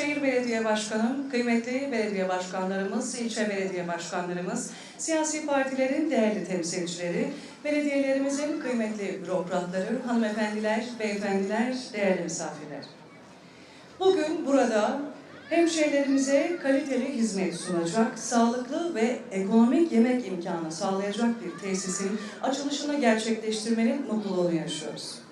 Alaşehir Belediye Başkanım, kıymetli belediye başkanlarımız, ilçe belediye başkanlarımız, siyasi partilerin değerli temsilcileri, belediyelerimizin kıymetli bürokratları, hanımefendiler, beyefendiler, değerli misafirler. Bugün burada hemşehrilerimize kaliteli hizmet sunacak, sağlıklı ve ekonomik yemek imkanı sağlayacak bir tesisin açılışını gerçekleştirmenin mutluluğunu yaşıyoruz.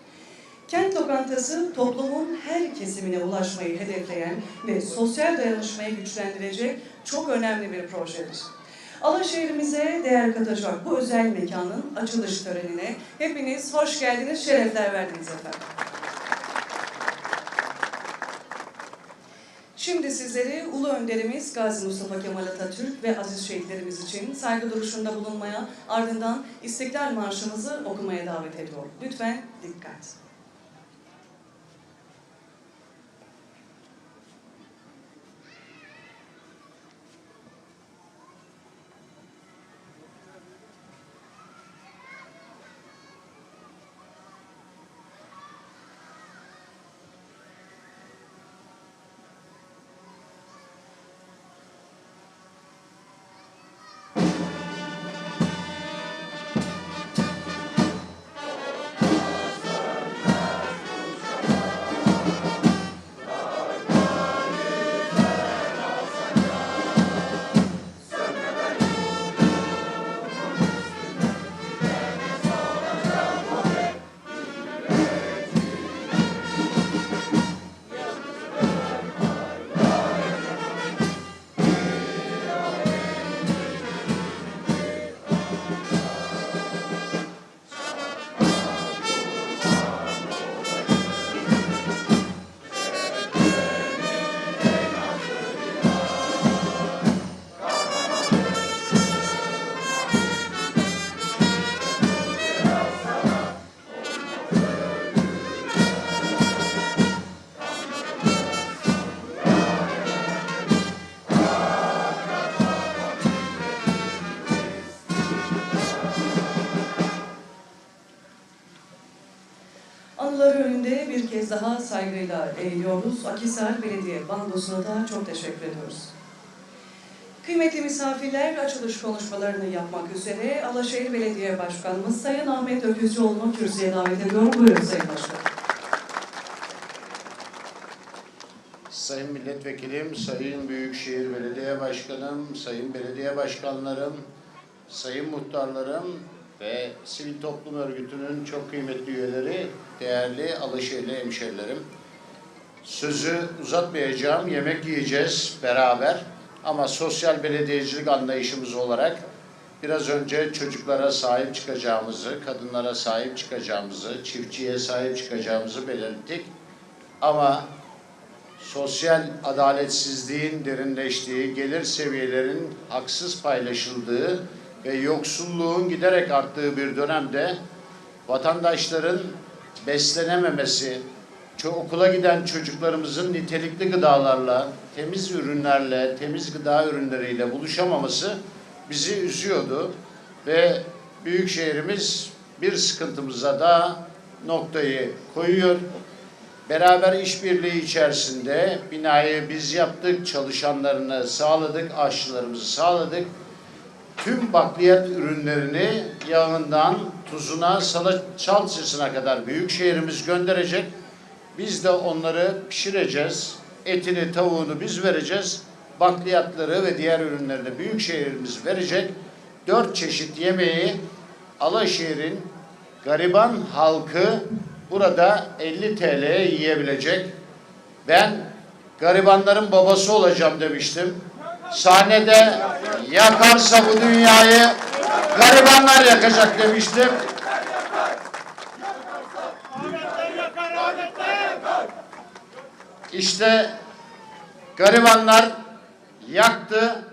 Kent lokantası toplumun her kesimine ulaşmayı hedefleyen ve sosyal dayanışmayı güçlendirecek çok önemli bir projedir. Alaşehir'imize değer katacak bu özel mekanın açılış törenine hepiniz hoş geldiniz, şerefler verdiniz efendim. Şimdi sizleri Ulu Önderimiz Gazi Mustafa Kemal Atatürk ve aziz şehitlerimiz için saygı duruşunda bulunmaya, ardından İstiklal Marşımızı okumaya davet ediyorum. Lütfen dikkat. Eğiliyoruz. Akisar Belediye Bandosu'na da çok teşekkür ediyoruz. Kıymetli misafirler, açılış konuşmalarını yapmak üzere Alaşehir Belediye Başkanımız Sayın Ahmet Öküzcüoğlu'nu kürsüye davet ediyorum. Buyurun Sayın Başkan. Sayın Milletvekilim, Sayın Büyükşehir Belediye Başkanım, Sayın Belediye Başkanlarım, Sayın Muhtarlarım ve Sivil Toplum Örgütü'nün çok kıymetli üyeleri, değerli Alaşehirli hemşerilerim. Sözü uzatmayacağım, yemek yiyeceğiz beraber ama sosyal belediyecilik anlayışımız olarak biraz önce çocuklara sahip çıkacağımızı, kadınlara sahip çıkacağımızı, çiftçiye sahip çıkacağımızı belirttik. Ama sosyal adaletsizliğin derinleştiği, gelir seviyelerinin haksız paylaşıldığı ve yoksulluğun giderek arttığı bir dönemde vatandaşların beslenememesi, okula giden çocuklarımızın nitelikli gıdalarla, temiz ürünlerle, temiz gıda ürünleriyle buluşamaması bizi üzüyordu ve büyük şehrimiz bir sıkıntımıza da noktayı koyuyor. Beraber işbirliği içerisinde binayı biz yaptık, çalışanlarını sağladık, aşçılarımızı sağladık. Tüm bakliyat ürünlerini yağından tuzuna, salçasına kadar büyük şehrimiz gönderecek. Biz de onları pişireceğiz. Etini, tavuğunu biz vereceğiz. Bakliyatları ve diğer ürünleri de büyük şehrimiz verecek. Dört çeşit yemeği Alaşehir'in gariban halkı burada 50 TL'ye yiyebilecek. Ben garibanların babası olacağım demiştim. Sahnede yakarsa bu dünyayı garibanlar yakacak demiştim. İşte garibanlar yaktı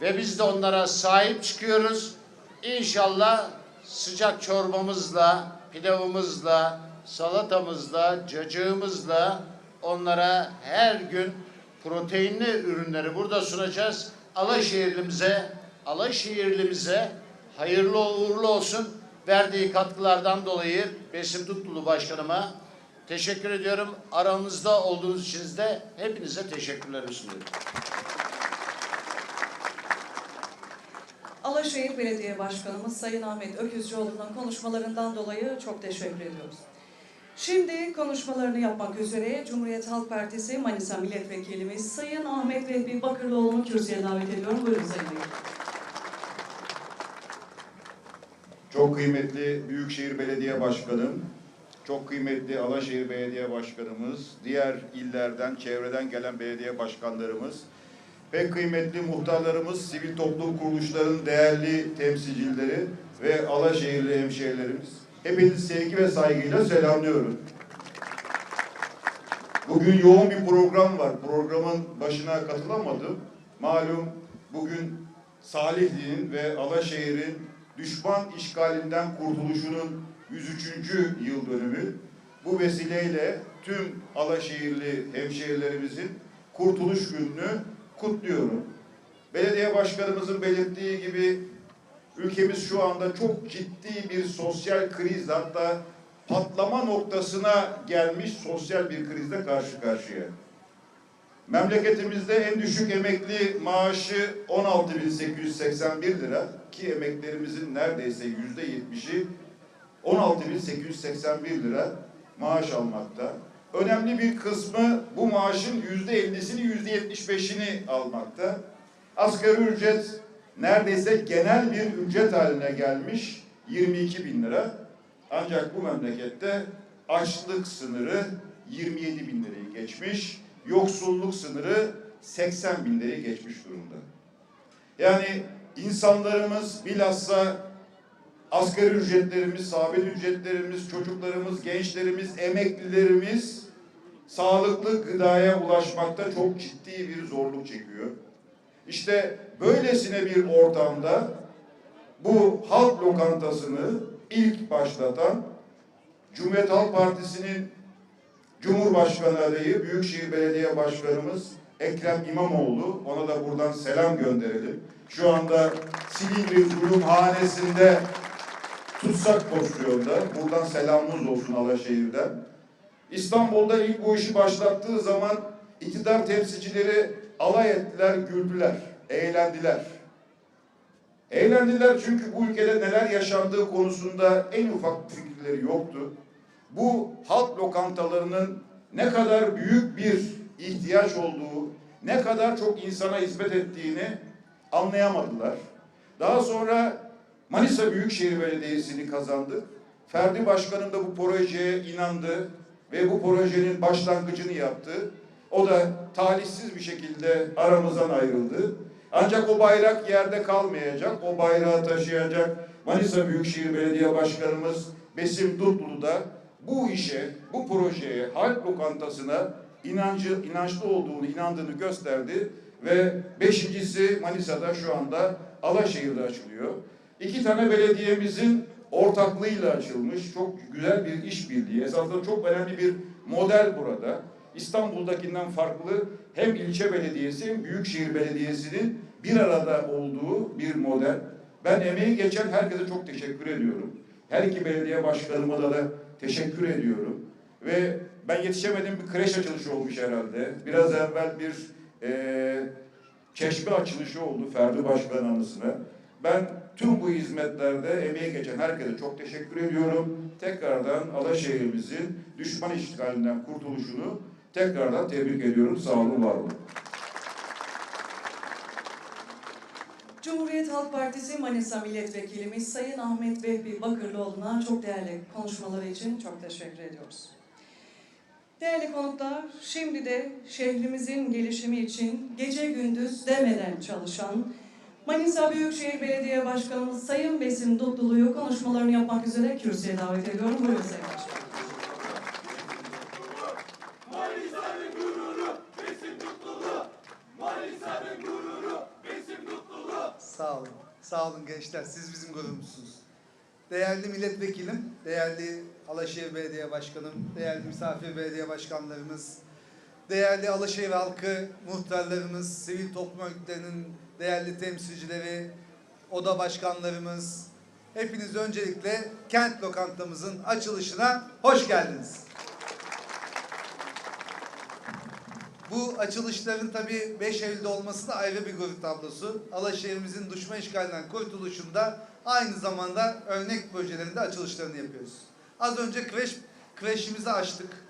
ve biz de onlara sahip çıkıyoruz. İnşallah sıcak çorbamızla, pilavımızla, salatamızla, cacığımızla onlara her gün proteinli ürünleri burada sunacağız. Alaşehirlimize, Alaşehirlimize hayırlı uğurlu olsun. Verdiği katkılardan dolayı Besim Tutlulu Başkanıma teşekkür ediyorum. Aramızda olduğunuz için de hepinize teşekkürler sunuyorum. Alaşehir Belediye Başkanımız Sayın Ahmet Öküzcüoğlu'nun konuşmalarından dolayı çok teşekkür ediyoruz. Şimdi konuşmalarını yapmak üzere Cumhuriyet Halk Partisi Manisa Milletvekilimiz Sayın Ahmet Vehbi Bakırlıoğlu'nu kürsüye davet ediyorum. Buyurun Sayın Bey. Çok kıymetli Büyükşehir Belediye Başkanım, çok kıymetli Alaşehir Belediye Başkanımız, diğer illerden, çevreden gelen belediye başkanlarımız, pek kıymetli muhtarlarımız, sivil toplum kuruluşlarının değerli temsilcileri ve Alaşehirli hemşehrilerimiz. Hepinizi sevgi ve saygıyla selamlıyorum. Bugün yoğun bir program var. Programın başına katılamadım. Malum bugün Salihli'nin ve Alaşehir'in düşman işgalinden kurtuluşunun 103. yıl dönümü. Bu vesileyle tüm Alaşehirli hemşehrilerimizin kurtuluş gününü kutluyorum. Belediye başkanımızın belirttiği gibi ülkemiz şu anda çok ciddi bir sosyal kriz hatta patlama noktasına gelmiş sosyal bir krizle karşı karşıya. Memleketimizde en düşük emekli maaşı 16.881 lira ki emeklerimizin neredeyse yüzde yetmişi 16.881 lira maaş almakta. Önemli bir kısmı bu maaşın yüzde ellisini, yüzde yetmiş beşini almakta. Asgari ücret neredeyse genel bir ücret haline gelmiş 22 bin lira. Ancak bu memlekette açlık sınırı 27 bin lirayı geçmiş, yoksulluk sınırı 80 bin lirayı geçmiş durumda. Yani insanlarımız bilhassa asgari ücretlerimiz, sabit ücretlerimiz, çocuklarımız, gençlerimiz, emeklilerimiz sağlıklı gıdaya ulaşmakta çok ciddi bir zorluk çekiyor. İşte böylesine bir ortamda bu halk lokantasını ilk başlatan Cumhuriyet Halk Partisi'nin Cumhurbaşkanı adayı Büyükşehir Belediye Başkanımız Ekrem İmamoğlu. Ona da buradan selam gönderelim. Şu anda Silivri Zulüm Hanesi'nde tutsak pozisyonda. Buradan selamımız olsun Alaşehir'den. İstanbul'da ilk bu işi başlattığı zaman iktidar temsilcileri alay ettiler, güldüler, eğlendiler. Eğlendiler çünkü bu ülkede neler yaşandığı konusunda en ufak fikirleri yoktu. Bu halk lokantalarının ne kadar büyük bir ihtiyaç olduğu, ne kadar çok insana hizmet ettiğini anlayamadılar. Daha sonra Manisa Büyükşehir Belediyesi'ni kazandık. Ferdi Başkanım da bu projeye inandı ve bu projenin başlangıcını yaptı. O da talihsiz bir şekilde aramızdan ayrıldı. Ancak o bayrak yerde kalmayacak. O bayrağı taşıyacak Manisa Büyükşehir Belediye Başkanımız Besim Dutlulu da bu işe, bu projeye, halk lokantasına inancı, inançlı olduğunu, inandığını gösterdi ve beşincisi Manisa'da şu anda Alaşehir'de açılıyor. İki tane belediyemizin ortaklığıyla açılmış çok güzel bir işbirliği. Esasında çok önemli bir model burada. İstanbul'dakinden farklı hem ilçe belediyesi hem büyükşehir belediyesinin bir arada olduğu bir model. Ben emeği geçen herkese çok teşekkür ediyorum. Her iki belediye başkanıma da, da teşekkür ediyorum. Ve ben yetişemedim bir kreş açılışı olmuş herhalde. Biraz evvel bir eee çeşme açılışı oldu Ferdi Başkan anısına. Ben tüm bu hizmetlerde emeği geçen herkese çok teşekkür ediyorum. Tekrardan Alaşehir'imizin düşman işgalinden kurtuluşunu tekrardan tebrik ediyorum. Sağ olun, var olun. Cumhuriyet Halk Partisi Manisa Milletvekilimiz Sayın Ahmet Vehbi Bakırlıoğlu'na çok değerli konuşmaları için çok teşekkür ediyoruz. Değerli konuklar, şimdi de şehrimizin gelişimi için gece gündüz demeden çalışan Manisa Büyükşehir Belediye Başkanımız Sayın Besim Dutlulu'yu konuşmalarını yapmak üzere kürsüye davet ediyorum. Buyurun Sayın Başkanım. Manisa'nın gururu Besim Mutluluğu. Manisa'nın gururu Besim Mutluluğu. Sağ olun. Sağ olun gençler. Siz bizim gururumuzsunuz. Değerli milletvekilim, değerli Alaşehir Belediye Başkanım, değerli misafir belediye başkanlarımız, değerli Alaşehir halkı, muhtarlarımız, sivil toplum örgütlerinin değerli temsilcileri, oda başkanlarımız, hepiniz öncelikle kent lokantamızın açılışına hoş geldiniz. Bu açılışların tabii 5 Eylül'de olması da ayrı bir gurur tablosu. Alaşehir'imizin düşman işgalinden kurtuluşunda aynı zamanda örnek projelerinde açılışlarını yapıyoruz. Az önce kreş, kreşimizi açtık.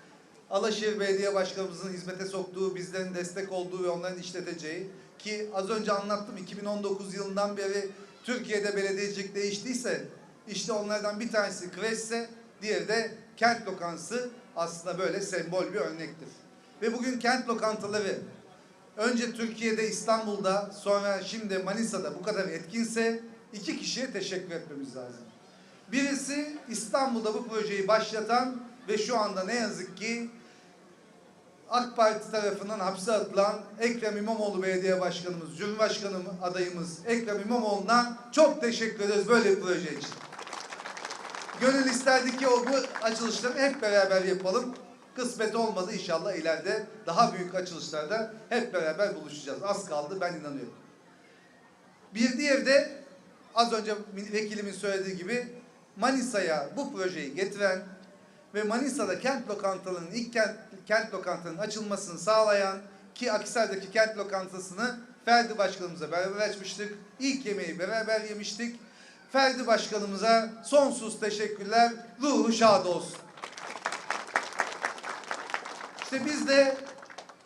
Alaşehir Belediye Başkanımızın hizmete soktuğu, bizlerin destek olduğu ve onların işleteceği ki az önce anlattım 2019 yılından beri Türkiye'de belediyecilik değiştiyse işte onlardan bir tanesi kreşse diğeri de kent lokantası aslında böyle sembol bir örnektir. Ve bugün kent lokantaları önce Türkiye'de İstanbul'da sonra şimdi Manisa'da bu kadar etkinse iki kişiye teşekkür etmemiz lazım. Birisi İstanbul'da bu projeyi başlatan ve şu anda ne yazık ki AK Parti tarafından hapse atılan Ekrem İmamoğlu Belediye Başkanımız, Cumhurbaşkanı adayımız Ekrem İmamoğlu'na çok teşekkür ederiz böyle bir proje için. Gönül isterdi ki o bu açılışları hep beraber yapalım. Kısmet olmadı inşallah ileride daha büyük açılışlarda hep beraber buluşacağız. Az kaldı ben inanıyorum. Bir diğeri de az önce vekilimin söylediği gibi Manisa'ya bu projeyi getiren ve Manisa'da kent lokantalarının ilk kent, kent lokantanın açılmasını sağlayan ki Akhisar'daki kent lokantasını Ferdi Başkanımıza beraber açmıştık. İlk yemeği beraber yemiştik. Ferdi Başkanımıza sonsuz teşekkürler. Ruhu şad olsun. İşte biz de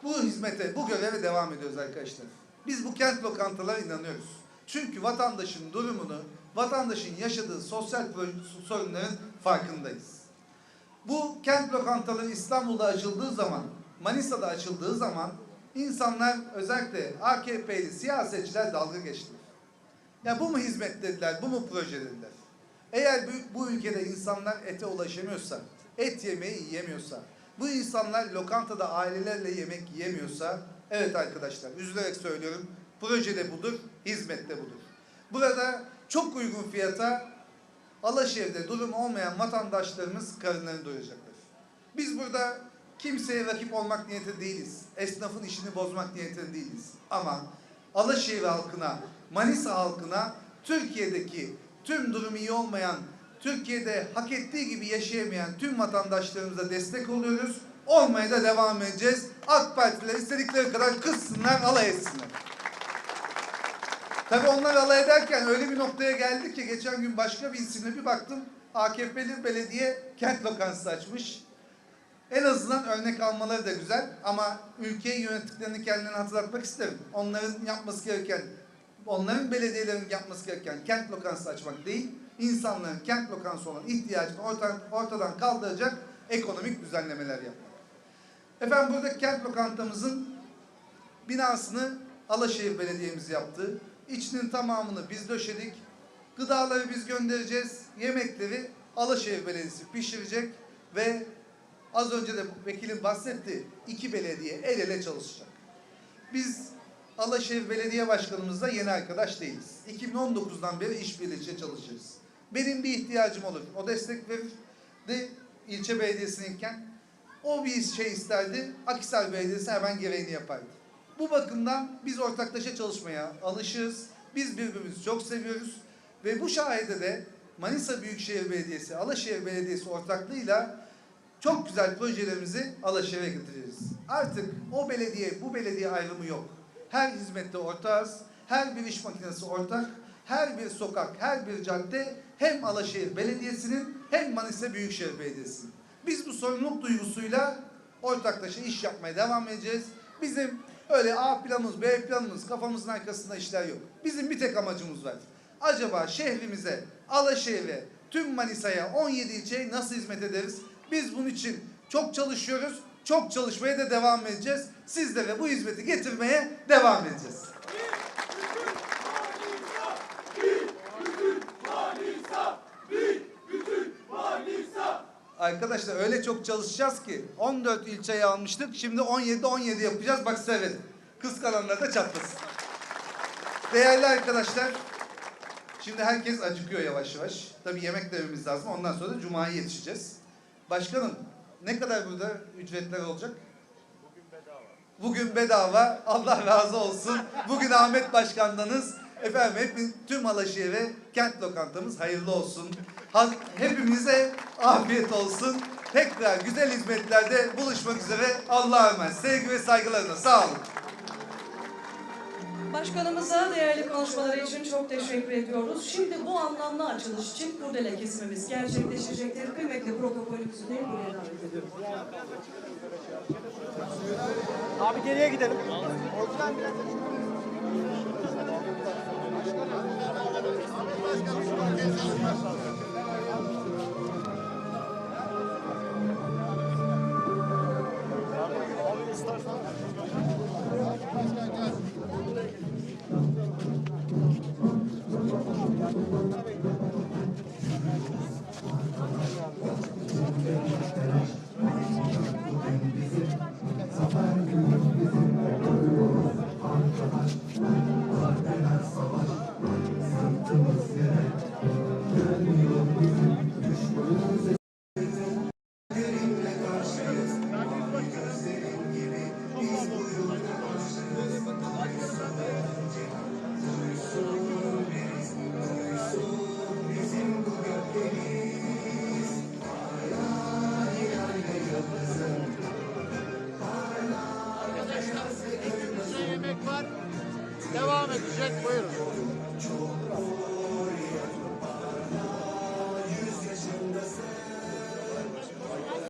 bu hizmete, bu göreve devam ediyoruz arkadaşlar. Biz bu kent lokantalara inanıyoruz. Çünkü vatandaşın durumunu, vatandaşın yaşadığı sosyal sorunların farkındayız. Bu kent lokantaları İstanbul'da açıldığı zaman, Manisa'da açıldığı zaman insanlar özellikle AKP'li siyasetçiler dalga geçtiler. Ya bu mu hizmet dediler, bu mu proje dediler. Eğer bu, bu ülkede insanlar ete ulaşamıyorsa, et yemeği yiyemiyorsa, bu insanlar lokantada ailelerle yemek yiyemiyorsa, evet arkadaşlar üzülerek söylüyorum, proje de budur, hizmet de budur. Burada çok uygun fiyata Alaşehir'de durum olmayan vatandaşlarımız karınlarını doyuracaklar. Biz burada kimseye rakip olmak niyeti değiliz. Esnafın işini bozmak niyetinde değiliz. Ama Alaşehir halkına, Manisa halkına Türkiye'deki tüm durumu iyi olmayan, Türkiye'de hak ettiği gibi yaşayamayan tüm vatandaşlarımıza destek oluyoruz. Olmaya da devam edeceğiz. AK Partiler istedikleri kadar kızsınlar, alay etsinler. Tabii onlar alay ederken öyle bir noktaya geldi ki geçen gün başka bir isimle bir baktım. AKP'li belediye kent lokantası açmış. En azından örnek almaları da güzel ama ülkeyi yönettiklerini kendilerine hatırlatmak isterim. Onların yapması gereken, onların belediyelerin yapması gereken kent lokantası açmak değil, insanların kent lokantası olan ihtiyacını ortadan, ortadan kaldıracak ekonomik düzenlemeler yapmak. Efendim burada kent lokantamızın binasını Alaşehir Belediye'miz yaptı. İçinin tamamını biz döşedik. Gıdaları biz göndereceğiz. Yemekleri Alaşehir Belediyesi pişirecek ve az önce de vekilim bahsetti. iki belediye el ele çalışacak. Biz Alaşehir Belediye Başkanımızla yeni arkadaş değiliz. 2019'dan beri işbirliği çalışırız. Benim bir ihtiyacım olur. O destek verir. De ilçe belediyesininken o bir şey isterdi. Akhisar Belediyesi hemen gereğini yapardı. Bu bakımdan biz ortaklaşa çalışmaya alışığız. Biz birbirimizi çok seviyoruz. Ve bu şahide de Manisa Büyükşehir Belediyesi, Alaşehir Belediyesi ortaklığıyla çok güzel projelerimizi Alaşehir'e getireceğiz. Artık o belediye, bu belediye ayrımı yok. Her hizmette ortağız, her bir iş makinesi ortak, her bir sokak, her bir cadde hem Alaşehir Belediyesi'nin hem Manisa Büyükşehir Belediyesi'nin. Biz bu sorumluluk duygusuyla ortaklaşa iş yapmaya devam edeceğiz. Bizim öyle A planımız, B planımız kafamızın arkasında işler yok. Bizim bir tek amacımız var. Acaba şehrimize, Alaşehir'e, tüm Manisa'ya 17 ilçeye nasıl hizmet ederiz? Biz bunun için çok çalışıyoruz. Çok çalışmaya da devam edeceğiz. Sizlere bu hizmeti getirmeye devam edeceğiz. Manisa, bir bütün Manisa. Arkadaşlar öyle çok çalışacağız ki 14 ilçeyi almıştık. Şimdi 17 17 yapacağız. Bak seyredin. Kıskananlar da çatlasın. Değerli arkadaşlar, şimdi herkes acıkıyor yavaş yavaş. Tabii yemek de yememiz lazım. Ondan sonra da Cuma'ya yetişeceğiz. Başkanım, ne kadar burada ücretler olacak? Bugün bedava. Allah razı olsun. Bugün Ahmet Başkan'danız. Efendim hepin, tüm Alaşehir'e kent lokantamız hayırlı olsun. Hepimize afiyet olsun. tekrar güzel hizmetlerde buluşmak üzere. Allah'a emanet. Sevgi ve saygılarımla. Sağ olun. Başkanımıza değerli konuşmaları için çok teşekkür ediyoruz. Şimdi bu anlamlı açılış için kurdele kesimimiz gerçekleşecektir. Kıymetli protokolümüzü de buraya davet ediyorum. Abi geriye gidelim. Arkadaşlar önümüzde yemek var. Devam